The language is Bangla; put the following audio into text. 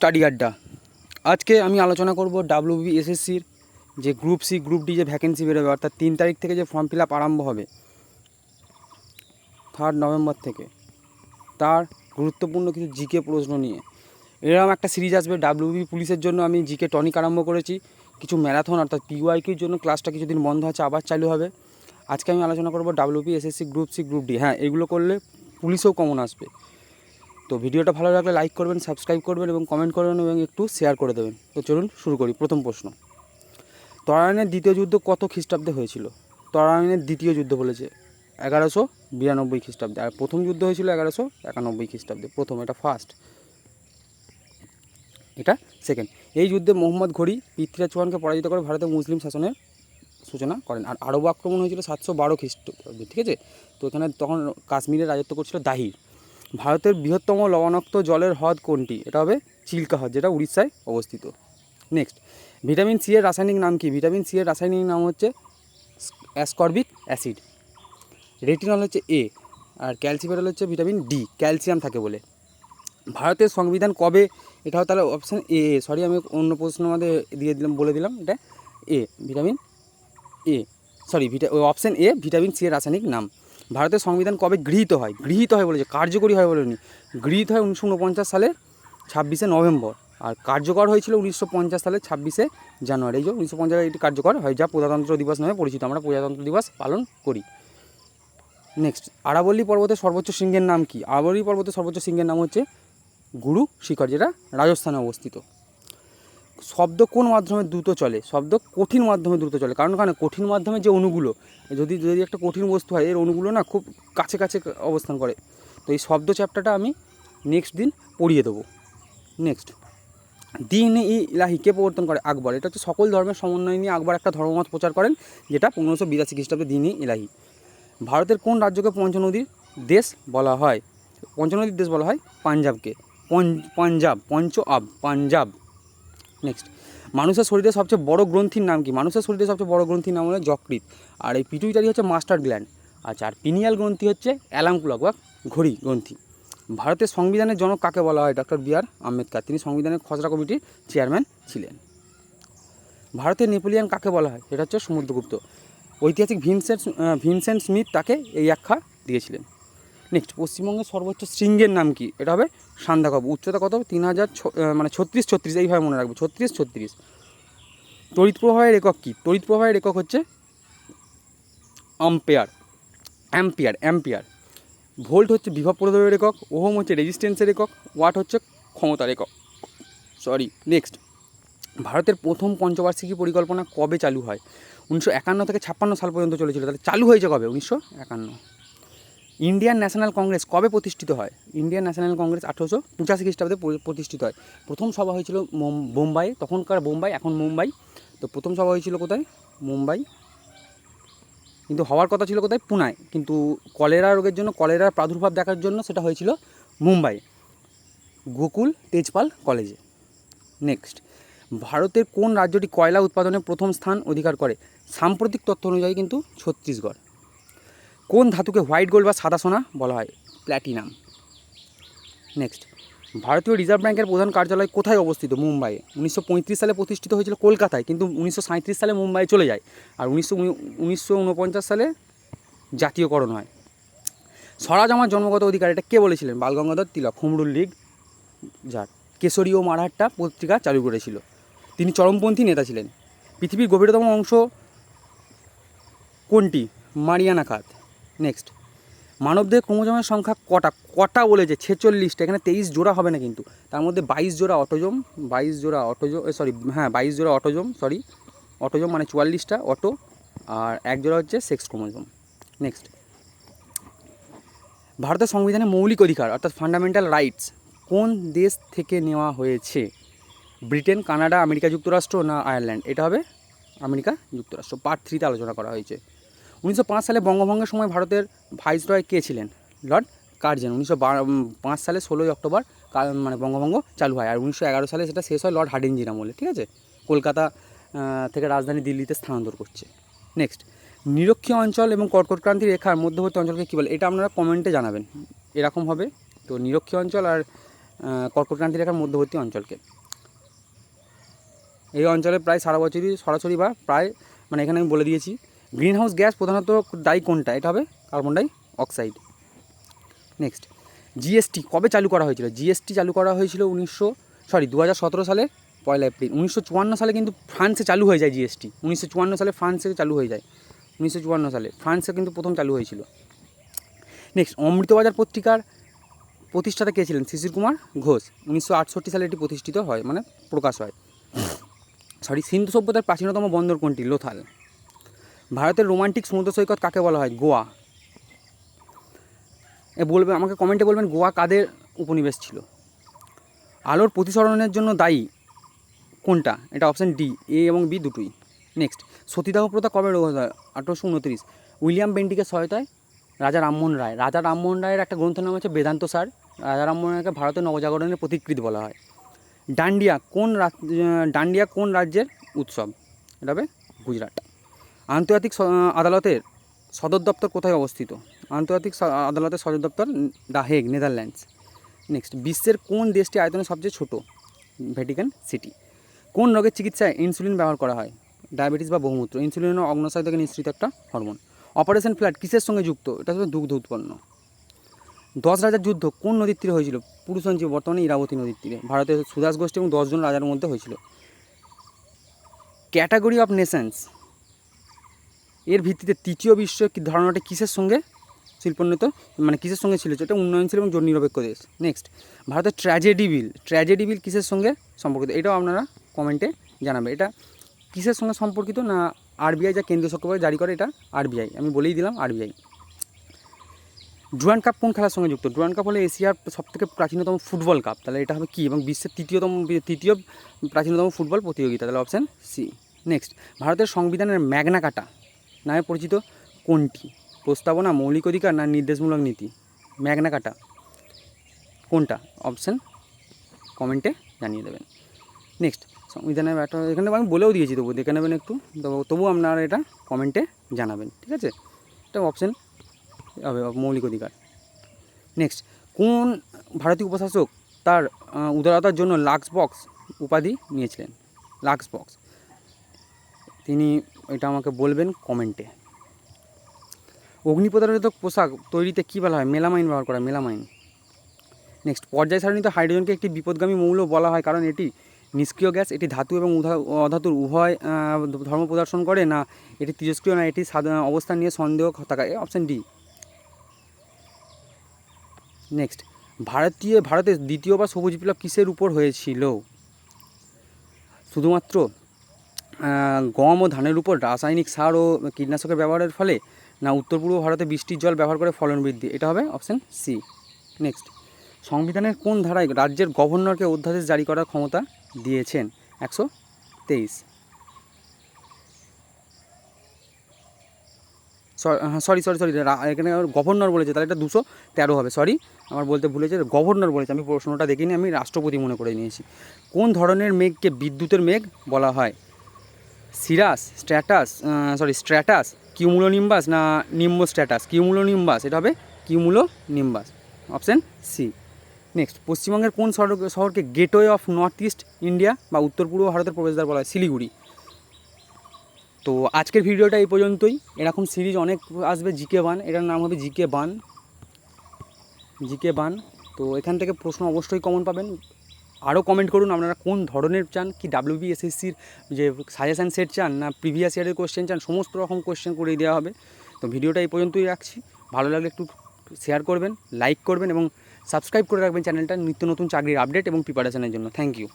স্টাডি আড্ডা। আজকে আমি আলোচনা করব ডাব্লিউবি এসএসসির যে গ্রুপ সি, গ্রুপ ডি যে ভ্যাকেন্সি বেরোবে, অর্থাৎ তিন তারিখ থেকে যে ফর্ম ফিল আপ আরম্ভ হবে থার্ড নভেম্বর থেকে। তার গুরুত্বপূর্ণ কিছু জিকে প্রশ্ন নিয়ে। এরকম একটা সিরিজ আসবে ডাব্লিউবি পুলিশের জন্য আমি জিকে টনিক আরম্ভ করেছি। কিছু ম্যারাথন, অর্থাৎ পিওয়াইকির জন্য ক্লাসটা কিছুদিন বন্ধ আছে, আবার চালু হবে। আজকে আমি আলোচনা করব WB SSC group C, group D. হ্যাঁ এগুলো করলে পুলিশেও কমন আসবে। তো ভিডিওটা ভালো লাগলে লাইক করবেন সাবস্ক্রাইব করবেন এবং কমেন্ট করবেন এবং একটু শেয়ার করে দেবেন। তো চলুন শুরু করি, প্রথম প্রশ্ন। তরায়ণের দ্বিতীয় যুদ্ধ কত খ্রিস্টাব্দে হয়েছিল? তরায়ণের দ্বিতীয় যুদ্ধ বলেছে এগারোশো বিরানব্বই খ্রিস্টাব্দে, আর প্রথম যুদ্ধ হয়েছিল এগারোশো একানব্বই খ্রিস্টাব্দে, প্রথম, এটা ফার্স্ট এটা সেকেন্ড এই যুদ্ধে মোহাম্মদ ঘড়ি পৃথ্বীরাজ চৌহানকে পরাজিত করে ভারতের মুসলিম শাসনের সূচনা করেন, আর আরব আক্রমণ হয়েছিল সাতশো বারো খ্রিস্টাব্দে, ঠিক আছে? তো এখানে তখন কাশ্মীরে রাজত্ব করছিল দাহির। ভারতের বৃহত্তম লবণাক্ত জলের হ্রদ কোনটি? এটা হবে চিল্কা হ্রদ, যেটা উড়িষ্যায় অবস্থিত। নেক্সট ভিটামিন সি এর রাসায়নিক নাম কি? ভিটামিন সি এর রাসায়নিক নাম হচ্ছে অ্যাসকর্বিক অ্যাসিড রেটিনল হচ্ছে এ আর ক্যালসিফেরল হচ্ছে ভিটামিন ডি ক্যালসিয়াম থাকে বলে। ভারতের সংবিধান কবে? এটাও তাহলে অপশান এ সরি আমি অন্য প্রশ্ন মধ্যে দিয়ে দিলাম, বলে দিলাম, এটা A vitamin A sorry vita option A vitamin C এর রাসায়নিক নাম। ভারতের সংবিধান কবে গৃহীত হয়? গৃহীত হয় বলেছে, কার্যকরী হয় বলেনি। গৃহীত হয় উনিশশো উনপঞ্চাশ সালের ছাব্বিশে নভেম্বর। আর কার্যকর হয়েছিল উনিশশো পঞ্চাশ সালের ছাব্বিশে জানুয়ারি। এই যে উনিশশো পঞ্চাশ এটি কার্যকর হয়, যা প্রজাতন্ত্র দিবস নামে পরিচিত। আমরা প্রজাতন্ত্র দিবস পালন করি। নেক্সট আরাবল্লী পর্বতের সর্বোচ্চ শৃঙ্গের নাম কি? আরাবল্লী পর্বতের সর্বোচ্চ শৃঙ্গের নাম হচ্ছে গুরু শিখর, যেটা রাজস্থানে অবস্থিত। শব্দ কোন মাধ্যমে দ্রুত চলে? শব্দ কঠিন মাধ্যমে দ্রুত চলে। কারণ কারণ কঠিন মাধ্যমে যে অণুগুলো যদি যদি একটা কঠিন বস্তু হয়, এর অণুগুলো না খুব কাছে কাছে অবস্থান করে। তো এই শব্দ চ্যাপ্টারটা আমি নেক্সট দিন পড়িয়ে দেবো। নেক্সট দিন ই ইলাহি, কে প্রবর্তন করে? আকবর। এটা হচ্ছে সকল ধর্মের সমন্বয় নিয়ে আকবর একটা ধর্মমত প্রচার করেন, যেটা পনেরোশো বিরাশি খ্রিস্টাব্দে দিন ই ইলাহি। ভারতের কোন রাজ্যকে পঞ্চনদীর দেশ বলা হয়? পঞ্চনদীর দেশ বলা হয় পাঞ্জাবকে। পঞ্জ, পাঞ্জাব পঞ্চ আব পাঞ্জাব। নেক্সট মানুষের শরীরে সবচেয়ে বড় গ্রন্থির নাম কি? মানুষের শরীরে সবচেয়ে বড় গ্রন্থির নাম হলো যকৃত আর এই পিটুইটারি হচ্ছে মাস্টার গ্ল্যান্ড। আচ্ছা আর পিনিয়াল গ্রন্থি হচ্ছে অ্যালামকুলক বা ঘড়ি গ্রন্থি। ভারতের সংবিধানের জনক কাকে বলা হয়? Doctor B R Ambedkar. তিনি সংবিধানের খসড়া কমিটির চেয়ারম্যান ছিলেন। ভারতের নেপোলিয়ান কাকে বলা হয়? সেটা হচ্ছে সমুদ্রগুপ্ত। ঐতিহাসিক ভিনসেন্ট ভিনসেন্ট স্মিথ তাকে এই আখ্যা দিয়েছিলেন। নেক্সট পশ্চিমবঙ্গের সর্বোচ্চ শৃঙ্গের নাম কি? এটা হবে সান্দাকব উচ্চতা কত তিন হাজার মানে ছত্রিশ ছত্রিশ, এইভাবে মনে রাখবে। ছত্রিশ ছত্রিশ। তড়িৎ প্রবাহের একক কি? তড়িৎ প্রবাহের একক হচ্ছে আম্পেয়ার অ্যাম্পিয়ার অ্যাম্পিয়ার ভোল্ট হচ্ছে বিভব প্রদয়ের একক, ওহম হচ্ছে রেজিস্ট্যান্সের একক ওয়াট হচ্ছে ক্ষমতার একক। সরি নেক্সট ভারতের প্রথম পঞ্চবার্ষিকী পরিকল্পনা কবে চালু হয়? উনিশশো একান্ন থেকে ছাপ্পান্ন সাল পর্যন্ত চলেছিল। তাহলে চালু হয়েছে কবে? উনিশশো একান্ন। ইন্ডিয়ান ন্যাশনাল কংগ্রেস কবে প্রতিষ্ঠিত হয়? ইন্ডিয়ান ন্যাশনাল কংগ্রেস আঠেরোশো পঁচাশি খ্রিস্টাব্দে প্রতিষ্ঠিত হয়। প্রথম সভা হয়েছিল বোম্বাই, তখনকার বোম্বাই, এখন মুম্বাই। তো প্রথম সভা হয়েছিল কোথায়? মুম্বাই। কিন্তু হওয়ার কথা ছিল কোথায়? পুনায়। কিন্তু কলেরা রোগের জন্য, কলেরার প্রাদুর্ভাব দেখার জন্য সেটা হয়েছিল মুম্বাই। গোকুল তেজপাল কলেজে। নেক্সট। ভারতের কোন রাজ্যটি কয়লা উৎপাদনে প্রথম স্থান অধিকার করে? সাম্প্রতিক তথ্য অনুযায়ী কিন্তু ছত্তিশগড়। কোন ধাতুকে হোয়াইট গোল্ড বা সাদা সোনা বলা হয়? প্ল্যাটিনাম। নেক্সট। ভারতীয় রিজার্ভ ব্যাংকের প্রধান কার্যালয় কোথায় অবস্থিত? মুম্বাইয়ে উনিশশো সালে প্রতিষ্ঠিত হয়েছিল কলকাতায়, কিন্তু উনিশশো সালে মুম্বাই চলে যায় আর উনিশশো সালে জাতীয়করণ হয়। স্বরাজ আমার জন্মগত অধিকার, এটা কে বলেছিলেন? বালগঙ্গাধর তিলক হুমরুল লীগ, যার কেশরী ও মারাঠা পত্রিকা চালু করেছিল। তিনি চরমপন্থী নেতা ছিলেন। পৃথিবীর গভীরতম অংশ কোনটি? মারিয়ানা খাত। নেক্সট মানবদের ক্রোমোজোমের সংখ্যা কটা? কটা বলেছে ছেচল্লিশটা, এখানে তেইশ জোড়া হবে না কিন্তু। তার মধ্যে বাইশ জোড়া অটোজম, বাইশ জোড়া অটোজোম সরি হ্যাঁ বাইশ জোড়া অটোজম সরি অটোজম মানে চুয়াল্লিশটা অটো, আর এক জোড়া হচ্ছে সেক্স ক্রোমোজম। নেক্সট ভারতের সংবিধানে মৌলিক অধিকার, অর্থাৎ ফান্ডামেন্টাল রাইটস কোন দেশ থেকে নেওয়া হয়েছে? ব্রিটেন, কানাডা, আমেরিকা, যুক্তরাষ্ট্র না আয়ারল্যান্ড? এটা হবে আমেরিকা, যুক্তরাষ্ট্র। পার্ট থ্রিতে আলোচনা করা হয়েছে। উনিশশো পাঁচ সালে বঙ্গভঙ্গের সময় ভারতের ভাইসরয় কে ছিলেন? Lord Curzon. উনিশশো পাঁচ সালে ষোলোই অক্টোবর মানে বঙ্গভঙ্গ চালু হয়। আর উনিশশো এগারো সালে সেটা শেষ হয় লর্ড হার্ডিঞ্জির আমলে, ঠিক আছে? কলকাতা থেকে রাজধানী দিল্লিতে স্থানান্তর করছে। নেক্সট, নিরক্ষীয় অঞ্চল এবং কর্কটক্রান্তি রেখার মধ্যবর্তী অঞ্চলকে কী বলে? এটা আপনারা কমেন্টে জানাবেন। এরকম হবে। তো নিরক্ষীয় অঞ্চল আর কর্কটক্রান্তি রেখার মধ্যবর্তী অঞ্চলকে। এই অঞ্চলে প্রায় সারা বছরই, সরাসরি বা প্রায় মানে এখানে আমি বলে দিয়েছি গ্রিন হাউস গ্যাস প্রধানত দায়ী কোনটা? এটা হবে carbon dioxide. Next GST কবে চালু করা হয়েছিল? জিএসটি চালু করা হয়েছিল উনিশশো সরি দু হাজার সতেরো সালে, পয়লা এপ্রিল। উনিশশো চুয়ান্ন সালে কিন্তু ফ্রান্সে চালু হয়ে যায় জিএসটি উনিশশো চুয়ান্ন সালে ফ্রান্সে চালু হয়ে যায়। উনিশশো চুয়ান্ন সালে ফ্রান্সে কিন্তু প্রথম চালু হয়েছিল। নেক্সট, অমৃতবাজার পত্রিকার প্রতিষ্ঠাতা কে ছিলেন? শিশির কুমার ঘোষ। উনিশশো আটষট্টি সালে এটি প্রতিষ্ঠিত হয় মানে প্রকাশ হয়। সরি সিন্ধু সভ্যতার প্রাচীনতম বন্দর কোনটি? লোথাল। ভারতের রোমান্টিক সমুদ্র সৈকত কাকে বলা হয়? গোয়া। এ বলবেন আমাকে কমেন্টে বলবেন গোয়া কাদের উপনিবেশ ছিল? আলোর প্রতিসরণের জন্য দায়ী কোনটা? এটা অপশান ডি এ এবং বি দুটোই। নেক্সট সতীদাহ প্রথা কবে রোধ হয়? আঠারোশো উনত্রিশ। উইলিয়াম বেন্টিকের সহায়তায় রাজা রামমোহন রায়। রাজা রামমোহন রায়ের একটা গ্রন্থের নাম হচ্ছে বেদান্ত সার। রাজা রামমোহন রায়কে ভারতের নবজাগরণের প্রতিকৃতি বলা হয়। ডান্ডিয়া কোন ডান্ডিয়া কোন রাজ্যের উৎসব? এটা হবে গুজরাট। আন্তর্জাতিক আদালতের সদর দপ্তর কোথায় অবস্থিত? আন্তর্জাতিক আদালতের সদর দপ্তর দ্য হেগ, নেদারল্যান্ডস। নেক্সট বিশ্বের কোন দেশটি আয়তনে সবচেয়ে ছোট? ভ্যাটিকান সিটি কোন রোগের চিকিৎসায় ইনসুলিন ব্যবহার করা হয়? ডায়াবেটিস বা বহুমূত্র। ইনসুলিন অগ্নশয় থেকে নিঃসৃত একটা হরমোন অপারেশন ফ্ল্যাট কিসের সঙ্গে যুক্ত? এটা হচ্ছে দুগ্ধ উৎপন্ন। দশ রাজার যুদ্ধ কোন নদীর তীরে হয়েছিল? পুরুষঞ্চি বর্তমানে ইরাবতী নদীর তীরে। ভারতের সুদাস গোষ্ঠী এবং দশজন রাজার মধ্যে হয়েছিল। ক্যাটাগরি অফ নেশনস এর ভিত্তিতে তৃতীয় বিশ্ব ধারণাটা কিসের সঙ্গে শিল্পোন্নত? মানে কিসের সঙ্গে ছিল? যেটা উন্নয়নশীল এবং জোট নিরপেক্ষ দেশ। নেক্সট ভারতের ট্র্যাজেডি বিল ট্র্যাজেডি বিল কিসের সঙ্গে সম্পর্কিত? এটাও আপনারা কমেন্টে জানাবে। এটা কিসের সঙ্গে সম্পর্কিত না আরবিআই যা কেন্দ্রীয় সরকার জারি করে, এটা আরবিআই আমি বলেই দিলাম আরবিআই ডুরান কাপ কোন খেলার সঙ্গে যুক্ত? ডুরান কাপ হলো এশিয়ার সবথেকে প্রাচীনতম ফুটবল কাপ। তাহলে এটা হবে কি? এবং বিশ্বের তৃতীয়তম, তৃতীয় প্রাচীনতম ফুটবল প্রতিযোগিতা। তাহলে অপশান সি নেক্সট ভারতের সংবিধানের ম্যাগনা কাটা। নামে পরিচিত কোনটি? প্রস্তাবনা, মৌলিক অধিকার না নির্দেশমূলক নীতি? ম্যাগনা কাটা। কোনটা? অপশান কমেন্টে জানিয়ে দেবেন। নেক্সট, সংবিধানের একটা এখানে আমি বলেও দিয়েছি তবু, দেখে নেবেন একটু। তবু আপনারা এটা কমেন্টে জানাবেন, ঠিক আছে? এটা অপশান হবে, মৌলিক অধিকার। নেক্সট, কোন ভারতীয় উপশাসক তার উদারতার জন্য লাক্স বক্স উপাধি নিয়েছিলেন? লাক্স বক্স। তিনি এটা আমাকে বলবেন কমেন্টে। অগ্নিপ্রদারিত পোশাক তৈরিতে কী বলা হয়? মেলামাইন ব্যবহার করা, মেলামাইন। নেক্সট পর্যায় সারণীতে হাইড্রোজেনকে একটি বিপদগামী মৌল বলা হয়, কারণ এটি নিষ্ক্রিয় গ্যাস, এটি ধাতু এবং অধাতুর উভয় ধর্ম প্রদর্শন করে না, এটি তেজস্ক্রিয় না, এটি সাধারণ অবস্থান নিয়ে সন্দেহ থাকা অপশান ডি নেক্সট ভারতীয়, ভারতের দ্বিতীয়বার সবুজ বিপ্লব কিসের উপর হয়েছিল? শুধুমাত্র গম ও ধানের উপর রাসায়নিক সার ও কীটনাশকের ব্যবহারের ফলে না উত্তর পূর্ব ভারতে বৃষ্টির জল ব্যবহার করে ফলন বৃদ্ধি? এটা হবে অপশান সি নেক্সট সংবিধানের কোন ধারায় রাজ্যের গভর্নরকে অধ্যাদেশ জারি করার ক্ষমতা দিয়েছেন? একশো তেইশ। সরি সরি সরি এখানে গভর্নর বলেছে, তাহলে এটা দুশো তেরো হবে। সরি আমার বলতে ভুলেছে গভর্নর বলেছে, আমি প্রশ্নটা দেখিনি, আমি রাষ্ট্রপতি মনে করে নিয়েছি। কোন ধরনের মেঘকে বিদ্যুতের মেঘ বলা হয়? Cirrus stratus sorry stratus cumulonimbus না নিম্ব স্ট্র্যাটাস কিউমুলোনিম্বাস, এটা হবে কিউমুলোনিম্বাস। Option C. নেক্সট পশ্চিমবঙ্গের কোন শহর, শহরকে gateway of north east India বা উত্তর পূর্ব ভারতের প্রবেশদ্বার বলা হয়? শিলিগুড়ি। তো আজকের ভিডিওটা এই পর্যন্তই। এরকম সিরিজ অনেক আসবে জিকে বান, এটার নাম হবে জিকে বান। জিকে বান। তো এখান থেকে প্রশ্ন অবশ্যই কমন পাবেন। আরও কমেন্ট করুন আপনারা কোন ধরনের চান, কি ডাব্লিউবিএসএসসির যে সাজেশান সেট চান না প্রিভিয়াস ইয়ারের কোয়েশ্চেন চান, সমস্ত রকম কোয়েশ্চেন করে দেওয়া হবে। তো ভিডিওটা এই পর্যন্তই রাখছি। ভালো লাগলে একটু শেয়ার করবেন লাইক করবেন এবং সাবস্ক্রাইব করে রাখবেন চ্যানেলটা নিত্য নতুন চাকরির আপডেট এবং প্রিপারেশনের জন্য। Thank you